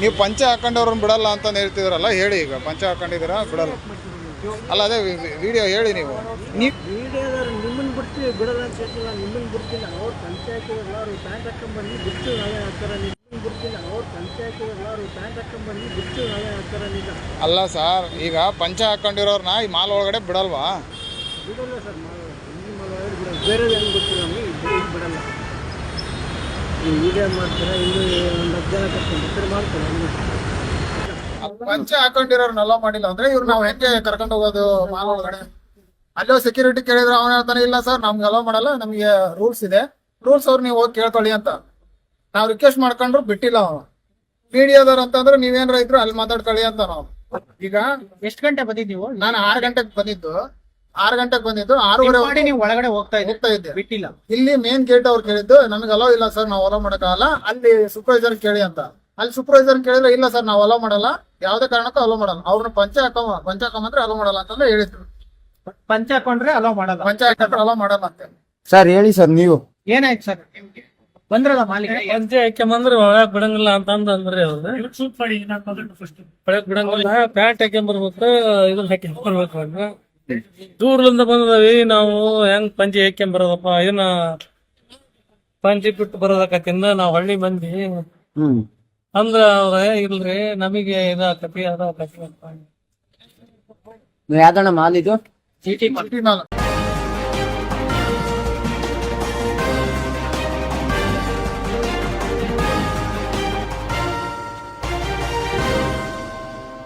ನೀವು ಪಂಚ ಹಾಕೊಂಡವ್ರನ್ನ ಬಿಡಲ್ಲ ಅಂತ ಹೇಳ್ತಿದ್ರಲ್ಲ ಹೇಳಿ ಈಗ. ಪಂಚ ಹಾಕೊಂಡಿದ್ದೀರಾ? ಬಿಡಲ್ಲ. ಅಲ್ಲ ಅದೇ ವಿಡಿಯೋ ಹೇಳಿ ನೀವು. ಅಲ್ಲ ಸರ್ ಈಗ ಪಂಚ ಹಾಕೊಂಡಿರೋರ್ನ ಈ ಮಾಲ್ ಒಳಗಡೆ ಬಿಡಲ್ವಾ? ಬಿಡಲ್ಲ ಸರ್ ಬೇರೆ ಬಿಡಲ್ಲ. ನೀವು ಮಾಡ್ತಾರೆ? ಒಂದು ಹತ್ತು ಜನ ಪಂಚೆ ಹಾಕೊಂಡಿರೋರ್ನ ಅಲೋ ಮಾಡಿಲ್ಲ ಅಂದ್ರೆ ಇವ್ರು ನಾವು ಹೆಂಗೆ ಕರ್ಕೊಂಡು ಹೋಗೋದು ಮಾಲ್ ಒಳಗಡೆ? ಅಲ್ಲೋ ಸೆಕ್ಯೂರಿಟಿ ಕೇಳಿದ್ರೆ ಅವನ ಹೇಳ್ತಾನೆ ಇಲ್ಲ ಸರ್ ನಮ್ಗೆ ಅಲೋ ಮಾಡಲ್ಲ ನಮಗೆ ರೂಲ್ಸ್ ಇದೆ. ರೂಲ್ಸ್ ಅವ್ರು ನೀವು ಹೋಗಿ ಕೇಳ್ಕೊಳ್ಳಿ ಅಂತ. ನಾವು ರಿಕ್ವೆಸ್ಟ್ ಮಾಡ್ಕೊಂಡ್ರು ಬಿಟ್ಟಿಲ್ಲ ಅವನು. ಮೀಡಿಯಾದವ್ರು ಅಂತಂದ್ರೆ ನೀವೇನಾರ ಇದ್ರು ಅಲ್ಲಿ ಮಾತಾಡ್ಕೊಳ್ಳಿ ಅಂತ ನಾವು. ಈಗ ಎಷ್ಟು ಗಂಟೆ ಬಂದಿದ್ದೀವಿ? ನೀವು ನಾನು ಆರು ಗಂಟೆಗೆ ಬಂದಿದ್ದು. ಆರು ಗಂಟೆಗೆ ಬಂದಿದ್ದು ಆರೂವರೆ ಮಾಡಿ ನೀವು ಒಳಗಡೆ ಹೋಗ್ತಾ ಇದ್ದೀರಿ. ಹೋಗ್ತಾ ಇದ್ದೆ ಬಿಟ್ಟಿಲ್ಲ. ಇಲ್ಲಿ ಮೇನ್ ಗೇಟ್ ಅವ್ರು ಕೇಳಿದ್ದು ನನಗೆ ಅಲೋ ಇಲ್ಲ ಸರ್ ನಾವು ಅಲೋ ಮಾಡೋಕ್ಕಾಗಲ್ಲ. ಅಲ್ಲಿ ಸೂಪರ್ವೈಸರ್ ಕೇಳಿ ಅಂತ. ಅಲ್ಲಿ ಸೂಪರ್ವೈಸರ್ ಕೇಳಿದ್ರೆ ಇಲ್ಲ ಸರ್ ನಾವು ಅಲೋ ಮಾಡಲ್ಲ. ಯಾವ್ದೇ ಕಾರಣಕ್ಕೂ ಅಲೋ ಮಾಡಲ್ಲ. ಅವ್ರನ್ನ ಪಂಚ ಹಾಕೋ ಪಂಚ ಹಾಕೊಂಬಂದ್ರೆ ಅಲೋ ಮಾಡಲ್ಲ ಅಂತಂದ್ರೆ ಹೇಳಿದ್ರು. ಪಂಚ ಹಾಕೊಂಡ್ರೆ ಅಲೋ ಮಾಡಲ್ಲ. ಪಂಚ ಹಾಕೊಂಡ್ರೆ ಅಲೋ ಮಾಡಲ್ಲ ಅಂತ ಸರ್ ಹೇಳಿ ಸರ್ ನೀವು. ಏನಾಯ್ತು ಸರ್ ಬಂದ್ರಲ್ಲ ಮಾಲೀಕ? ಪಂಚೆ ಹಾಕ್ಯಂಬಂದ್ರೆ ಒಳಗ್ ಬಿಡಂಗಿಲ್ಲ ಅಂತ ಅಂದ್ ಅಂದ್ರಿ ಅವ್ರು. ಒಳಗ್ ಬಿಡಂಗಿಲ್ಲ. ಪ್ಯಾಂಟ್ ಹಾಕ್ಯಂಬರ್ಬೇಕು ಇದನ್ನ ಹಾಕ್ಯಂಬರ್ಬೇಕು ಅಂದ್ರ. ದೂರ್ಲಿಂದ ಬಂದದವಿ ನಾವು ಹೆಂಗ್ ಪಂಚೆ ಹಾಕ್ಯಂಬರೋದಪ್ಪ ಇದನ್ನ ಪಂಚಿ ಬಿಟ್ಟು ಬರೋದಕ್ಕತ್ತಿಂದ ನಾವ್ ಹಳ್ಳಿ ಮಂದಿ ಹ್ಮ್. ಅಂದ್ರ ಅವ್ರ ಇಲ್ರಿ ನಮಗೆ ಇದಾಕತಿ ಅದಾಕತಿ ಅಂತ. ಯಾವ್ದಣ್ಣ ಮಾಲ್ ಇದು? ಚೀಟಿ ಮಾಲ್.